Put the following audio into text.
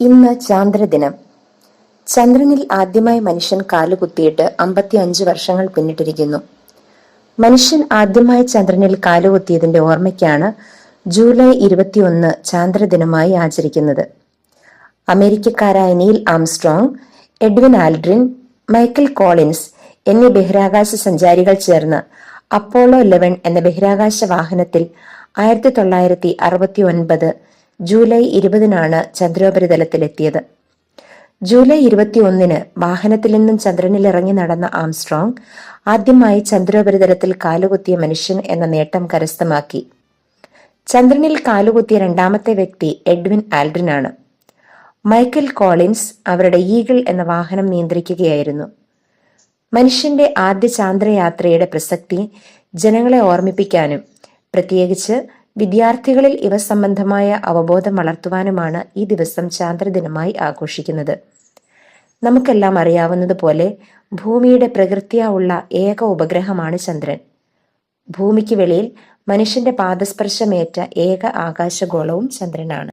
ഇന്ന് ചാന്ദ്രദിനം. ചന്ദ്രനിൽ ആദ്യമായി മനുഷ്യൻ കാലുകുത്തിയിട്ട് അമ്പത്തി അഞ്ച് വർഷങ്ങൾ പിന്നിട്ടിരിക്കുന്നു. മനുഷ്യൻ ആദ്യമായി ചന്ദ്രനിൽ കാലുകുത്തിയതിന്റെ ഓർമ്മയ്ക്കാണ് ജൂലൈ ഇരുപത്തിയൊന്ന് ചാന്ദ്രദിനമായി ആചരിക്കുന്നത്. അമേരിക്കക്കാരായ Neil Armstrong Edwin Aldrin Michael Collins എന്നീ ബഹിരാകാശ സഞ്ചാരികൾ ചേർന്ന് അപ്പോളോ ലെവൻ എന്ന ബഹിരാകാശ വാഹനത്തിൽ ആയിരത്തി തൊള്ളായിരത്തി അറുപത്തി ഒൻപത് ജൂലൈ ഇരുപതിനാണ് ചന്ദ്രോപരിതലത്തിലെത്തിയത്. ജൂലൈ ഇരുപത്തിയൊന്നിന് വാഹനത്തിൽ നിന്നും ചന്ദ്രനിൽ ഇറങ്ങി നടന്ന ആംസ്ട്രോങ് ആദ്യമായി ചന്ദ്രോപരിതലത്തിൽ കാലുകുത്തിയ മനുഷ്യൻ എന്ന നേട്ടം കരസ്ഥമാക്കി. ചന്ദ്രനിൽ കാലുകുത്തിയ രണ്ടാമത്തെ വ്യക്തി എഡ്വിൻ ആൽഡ്രിൻ ആണ് മൈക്കൽ കോളിൻസ് അവരുടെ ഈഗിൾ എന്ന വാഹനം നിയന്ത്രിക്കുകയായിരുന്നു. മനുഷ്യന്റെ ആദ്യ ചാന്ദ്രയാത്രയുടെ പ്രസക്തി ജനങ്ങളെ ഓർമ്മിപ്പിക്കാനും പ്രത്യേകിച്ച് വിദ്യാർത്ഥികളിൽ ഇവ സംബന്ധമായ അവബോധം വളർത്തുവാനുമാണ് ഈ ദിവസം ചാന്ദ്രദിനമായി ആഘോഷിക്കുന്നത്. നമുക്കെല്ലാം അറിയാവുന്നതുപോലെ ഭൂമിയുടെ പ്രകൃതിയാ ഉള്ള ഏക ഉപഗ്രഹമാണ് ചന്ദ്രൻ. ഭൂമിക്ക് വെളിയിൽ മനുഷ്യന്റെ പാദസ്പർശമേറ്റ ഏക ആകാശഗോളവും ചന്ദ്രനാണ്.